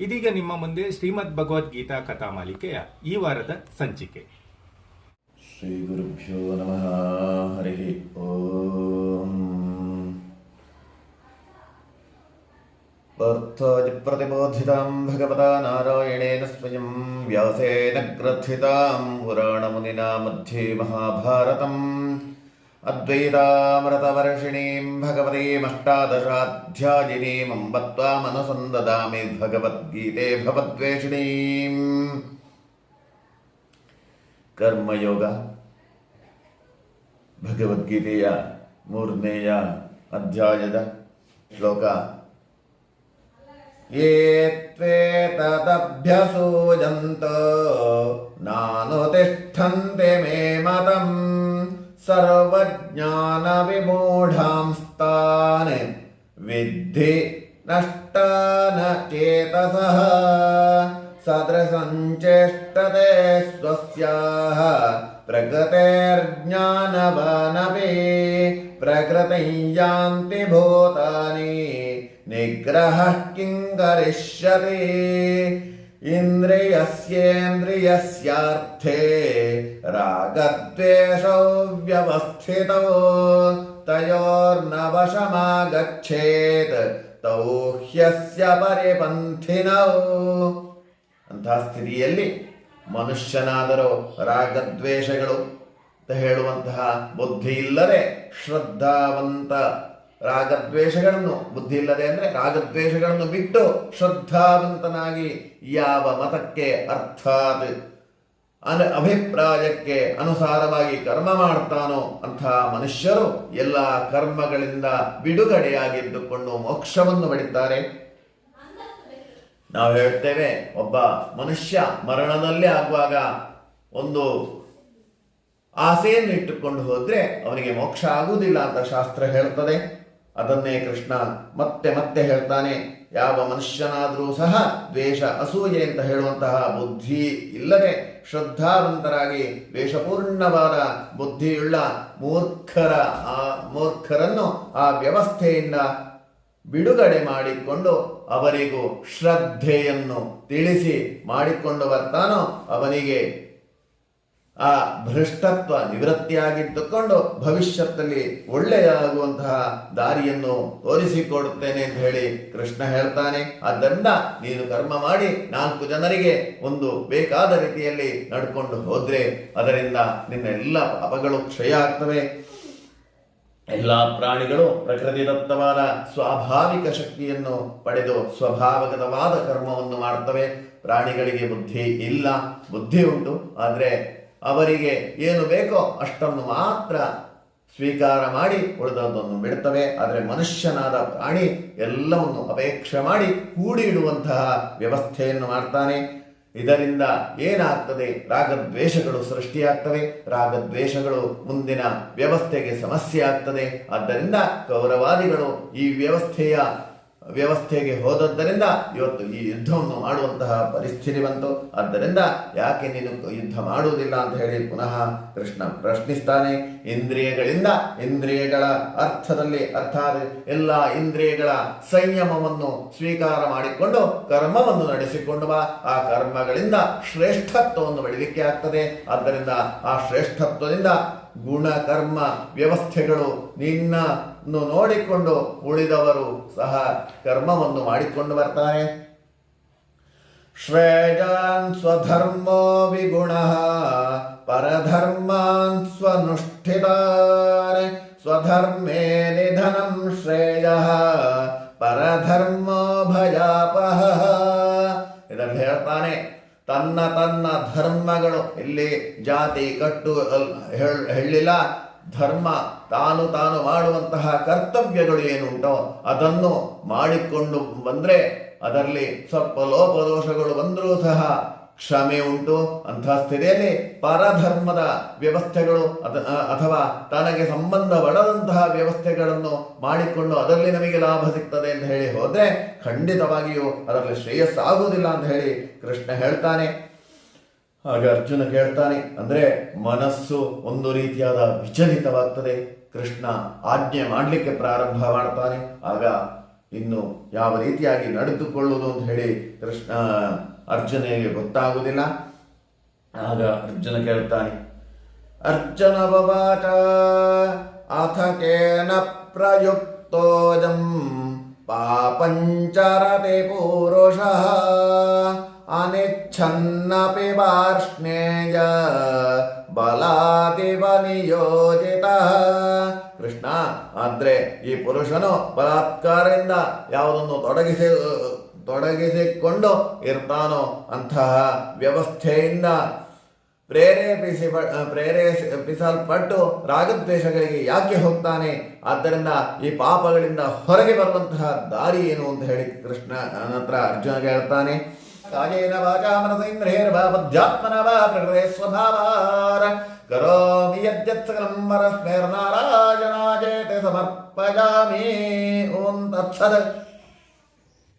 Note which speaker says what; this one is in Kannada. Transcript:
Speaker 1: ಇದೀಗ ನಿಮ್ಮ ಮುಂದೆ ಶ್ರೀಮದ್ ಭಗವದ್ಗೀತಾ ಕಥಾ ಮಾಲಿಕೆಯ ಈ ವಾರದ ಸಂಚಿಕೆ
Speaker 2: श्रीगुरुभ्यो नमः हरिः ॐ पार्थादिप्रतिबोधितां भगवता नारायणेन स्वयं व्यासेन ग्रथितां पुराणमुनिना मध्ये महाभारतम् अद्वैतामृतवर्षिणीं भगवतीमष्टादशाध्यायिनीम् अम्ब त्वामनुसन्ददामि भगवद्गीते भवद्वेषिणीम् ಕರ್ಮಯೋಗ ಭಗವದ್ಗೀತೆಯ ಮೂರನೆಯ ಅಧ್ಯಾಯದ ಶ್ಲೋಕ ಯೇ ತ್ವೇತದಭ್ಯಸೂಯಂತ ನಾನು ತಿಷ್ಠಂತೆ ಮೇ ಮತಂ ಸರ್ವಜ್ಞಾನ ज्ञानविमूढांस्तान् विद्धि नष्टान चेतसः। सदृशं चेष्टते स्वस्याः प्रकृतेर्ज्ञानवानपि प्रकृति यान्ति भूतानि निग्रह किं ರಾಗದ್ವೇಷೌ ವ್ಯವಸ್ಥಿತೌ ತಯೋರ್ನ ವಶಮಾಗಚ್ಚೇತ್ ತೌ ಹ್ಯಸ್ಯ ಪರಿಪಂಥಿನೌ. ಅಂತಹ ಸ್ಥಿತಿಯಲ್ಲಿ ಮನುಷ್ಯನಾದರೂ ರಾಗದ್ವೇಷಗಳು ಅಂತ ಹೇಳುವಂತಹ ಬುದ್ಧಿ ಇಲ್ಲದೆ ಶ್ರದ್ಧಾವಂತ ರಾಗದ್ವೇಷಗಳನ್ನು ಬುದ್ಧಿ ಇಲ್ಲದೆ ಅಂದ್ರೆ ರಾಗದ್ವೇಷಗಳನ್ನು ಬಿಟ್ಟು ಶ್ರದ್ಧಾವಂತನಾಗಿ ಯಾವ ಮತಕ್ಕೆ ಅರ್ಥಾತ್? ಅನ ಅಭಿಪ್ರಾಯಕ್ಕೆ ಅನುಸಾರವಾಗಿ ಕರ್ಮ ಮಾಡ್ತಾನೋ ಅಂತಹ ಮನುಷ್ಯರು ಎಲ್ಲ ಕರ್ಮಗಳಿಂದ ಬಿಡುಗಡೆಯಾಗಿದ್ದುಕೊಂಡು ಮೋಕ್ಷವನ್ನು ಪಡಿತಾರೆ. ನಾವು ಹೇಳ್ತೇವೆ, ಒಬ್ಬ ಮನುಷ್ಯ ಮರಣದಲ್ಲಿ ಆಗುವಾಗ ಒಂದು ಆಸೆಯನ್ನು ಇಟ್ಟುಕೊಂಡು ಹೋದ್ರೆ ಅವನಿಗೆ ಮೋಕ್ಷ ಆಗುವುದಿಲ್ಲ ಅಂತ ಶಾಸ್ತ್ರ ಹೇಳ್ತದೆ. ಅದನ್ನೇ ಕೃಷ್ಣ ಮತ್ತೆ ಮತ್ತೆ ಹೇಳ್ತಾನೆ, ಯಾವ ಮನುಷ್ಯನಾದರೂ ಸಹ ದ್ವೇಷ ಅಸೂಯೆ ಅಂತ ಹೇಳುವಂತಹ ಬುದ್ಧಿ ಇಲ್ಲದೆ ಶ್ರದ್ಧಾವಂತರಾಗಿ ದ್ವೇಷಪೂರ್ಣವಾದ ಬುದ್ಧಿಯುಳ್ಳ ಮೂರ್ಖರ, ಆ ಮೂರ್ಖರನ್ನು ಆ ವ್ಯವಸ್ಥೆಯಿಂದ ಬಿಡುಗಡೆ ಮಾಡಿಕೊಂಡು ಅವರಿಗೂ ಶ್ರದ್ಧೆಯನ್ನು ತಿಳಿಸಿ ಮಾಡಿಕೊಂಡು ಬರ್ತಾನೋ ಅವನಿಗೆ ಆ ಭ್ರಷ್ಟತ್ವ ನಿವೃತ್ತಿಯಾಗಿದ್ದುಕೊಂಡು ಭವಿಷ್ಯದಲ್ಲಿ ಒಳ್ಳೆಯಾಗುವಂತಹ ದಾರಿಯನ್ನು ತೋರಿಸಿಕೊಡುತ್ತೇನೆ ಅಂತ ಹೇಳಿ ಕೃಷ್ಣ ಹೇಳ್ತಾನೆ. ಆದ್ದರಿಂದ ನೀನು ಕರ್ಮ ಮಾಡಿ ನಾಲ್ಕು ಜನರಿಗೆ ಒಂದು ಬೇಕಾದ ರೀತಿಯಲ್ಲಿ ನಡ್ಕೊಂಡು ಹೋದ್ರೆ ಅದರಿಂದ ನಿನ್ನ ಎಲ್ಲ ಪಾಪಗಳು ಕ್ಷಯ ಆಗ್ತವೆ. ಎಲ್ಲ ಪ್ರಾಣಿಗಳು ಪ್ರಕೃತಿದತ್ತವಾದ ಸ್ವಾಭಾವಿಕ ಶಕ್ತಿಯನ್ನು ಪಡೆದು ಸ್ವಭಾವಗತವಾದ ಕರ್ಮವನ್ನು ಮಾಡ್ತವೆ. ಪ್ರಾಣಿಗಳಿಗೆ ಬುದ್ಧಿ ಇಲ್ಲ. ಬುದ್ಧಿ ಉಂಟು, ಆದರೆ ಅವರಿಗೆ ಏನು ಬೇಕೋ ಅಷ್ಟನ್ನು ಮಾತ್ರ ಸ್ವೀಕಾರ ಮಾಡಿ ಉಳಿದದನ್ನು ಬಿಡ್ತವೆ. ಆದರೆ ಮನುಷ್ಯನಾದ ಪ್ರಾಣಿ ಎಲ್ಲವನ್ನು ಅಪೇಕ್ಷೆ ಮಾಡಿ ಕೂಡಿ ಇಡುವಂತಹ ವ್ಯವಸ್ಥೆಯನ್ನು ಮಾಡ್ತಾನೆ. ಇದರಿಂದ ಏನಾಗ್ತದೆ? ರಾಗದ್ವೇಷಗಳು ಸೃಷ್ಟಿಯಾಗ್ತವೆ. ರಾಗದ್ವೇಷಗಳು ಮುಂದಿನ ವ್ಯವಸ್ಥೆಗೆ ಸಮಸ್ಯೆ ಆಗ್ತದೆ. ಆದ್ದರಿಂದ ಕೌರವಾದಿಗಳು ಈ ವ್ಯವಸ್ಥೆಯ ವ್ಯವಸ್ಥೆಗೆ ಹೋದದ್ದರಿಂದ ಇವತ್ತು ಈ ಯುದ್ಧವನ್ನು ಮಾಡುವಂತಹ ಪರಿಸ್ಥಿತಿ ಬಂತು. ಆದ್ದರಿಂದ ಯಾಕೆ ನೀನು ಯುದ್ಧ ಮಾಡುವುದಿಲ್ಲ ಅಂತ ಹೇಳಿ ಪುನಃ ಕೃಷ್ಣ ಪ್ರಶ್ನಿಸ್ತಾನೆ. ಇಂದ್ರಿಯಗಳಿಂದ ಇಂದ್ರಿಯಗಳ ಅರ್ಥದಲ್ಲಿ ಅರ್ಥಾತ್ ಎಲ್ಲ ಇಂದ್ರಿಯಗಳ ಸಂಯಮವನ್ನು ಸ್ವೀಕಾರ ಮಾಡಿಕೊಂಡು ಕರ್ಮವನ್ನು ನಡೆಸಿಕೊಂಡು ಆ ಕರ್ಮಗಳಿಂದ ಶ್ರೇಷ್ಠತ್ವವನ್ನು ಬೆಳಲಿಕ್ಕೆ ಆಗ್ತದೆ. ಆದ್ದರಿಂದ ಆ ಶ್ರೇಷ್ಠತ್ವದಿಂದ ಗುಣ ಕರ್ಮ ವ್ಯವಸ್ಥೆಗಳು ನಿನ್ನನ್ನು ನೋಡಿಕೊಂಡು ಉಳಿದವರು ಸಹ ಕರ್ಮವನ್ನು ಮಾಡಿಕೊಂಡು ಬರ್ತಾರೆ ಶ್ರೇಯಾನ್ ಸ್ವಧರ್ಮೋ ವಿಗುಣ, ಪರಧರ್ಮಾನ್ ಸ್ವನುಷ್ಠಿತಾರೆ. ಸ್ವಧರ್ಮೇ ನಿಧನಂ ಶ್ರೇಯ, ಪರಧರ್ಮೋ ಭಯಾಪಹ. ಇದನ್ನು ಹೇಳ್ತಾನೆ. ತನ್ನ ತನ್ನ ಧರ್ಮಗಳು, ಇಲ್ಲಿ ಜಾತಿ, ಕಟ್ಟು ಹೇಳಿಲ್ಲ ಧರ್ಮ, ತಾನು ತಾನು ಮಾಡುವಂತಹ ಕರ್ತವ್ಯಗಳು ಏನುಂಟೋ ಅದನ್ನು ಮಾಡಿಕೊಂಡು ಬಂದರೆ ಅದರಲ್ಲಿ ಸ್ವಲ್ಪ ಲೋಪದೋಷಗಳು ಬಂದರೂ ಸಹ ಕ್ಷಮೆ ಉಂಟು. ಅಂತಹ ಸ್ಥಿತಿಯಲ್ಲಿ ಪರಧರ್ಮದ ವ್ಯವಸ್ಥೆಗಳು ಅಥ- ಅಥವಾ ತನಗೆ ಸಂಬಂಧಪಡದಂತಹ ವ್ಯವಸ್ಥೆಗಳನ್ನು ಮಾಡಿಕೊಂಡು ಅದರಲ್ಲಿ ನಮಗೆ ಲಾಭ ಸಿಗ್ತದೆ ಅಂತ ಹೇಳಿ ಹೋದ್ರೆ ಖಂಡಿತವಾಗಿಯೂ ಅದರಲ್ಲಿ ಶ್ರೇಯಸ್ಸಾಗುವುದಿಲ್ಲ ಅಂತ ಹೇಳಿ ಕೃಷ್ಣ ಹೇಳ್ತಾನೆ. ಆಗ ಅರ್ಜುನ ಕೇಳ್ತಾನೆ. ಅಂದ್ರೆ ಮನಸ್ಸು ಒಂದು ರೀತಿಯಾದ ವಿಚಲಿತವಾಗ್ತದೆ. ಕೃಷ್ಣ ಆಜ್ಞೆ ಮಾಡಲಿಕ್ಕೆ ಪ್ರಾರಂಭ ಮಾಡ್ತಾನೆ. ಆಗ ಇನ್ನು ಯಾವ ರೀತಿಯಾಗಿ ನಡೆದುಕೊಳ್ಳುವುದು ಅಂತ ಹೇಳಿ ಕೃಷ್ಣ ಅರ್ಜುನಿಗೆ ಗೊತ್ತಾಗುವುದಿಲ್ಲ. ಆಗ ಅರ್ಜುನ ಕೇಳ್ತಾನೆ ಅರ್ಜುನ ಬವಾಚ ಅಥ ಕೇನ ಪ್ರಯುಕ್ತೋಜಂ ಪಾಪಂಚರತೆ ಪೂರುಷಃ ಅನಿಚ್ಛನ್ನಪಿ ವಾರ್ಷ್ಣೇಯ ಬಲಾದಿವ ನಿಯೋಜಿತ ಕೃಷ್ಣ, ಆದ್ರೆ ಈ ಪುರುಷನು ಬಲಾತ್ಕಾರದಿಂದ ಯಾವುದನ್ನು ತೊಡಗಿಸಿ ತೊಡಗಿಸಿಕೊಂಡು ಇರ್ತಾನೋ ಅಂತಹ ವ್ಯವಸ್ಥೆಯಿಂದ ಪ್ರೇರೇಪಿಸಿ ಪ್ರೇರೇಪಿಸಲ್ಪಟ್ಟು ರಾಗದ್ವೇಷಗಳಿಗೆ ಯಾಕೆ ಹೋಗ್ತಾನೆ? ಆದ್ದರಿಂದ ಈ ಪಾಪಗಳಿಂದ ಹೊರಗೆ ಬರುವಂತಹ ದಾರಿ ಏನು ಅಂತ ಹೇಳಿ ಕೃಷ್ಣ ನಂತರ ಅರ್ಜುನ ಹೇಳ್ತಾನೆ ಕಾಯೇನ ವಾಚಾ ಮನಸೇಂದ್ರಿಯರ್ವಾ ಬುದ್ಧ್ಯಾತ್ಮನ ವಾ ಪ್ರಕೃತೆ ಸ್ವಭಾವಾರ. ಕರೋಮಿ ಯದ್ಯತ್ ಸಕಲಂ ಪರಸ್ಮೈರ್ನಾರಾಯಣಾಜೇತೆ ಸಮರ್ಪಯಾಮಿ ಓಂ ತತ್ಸದ್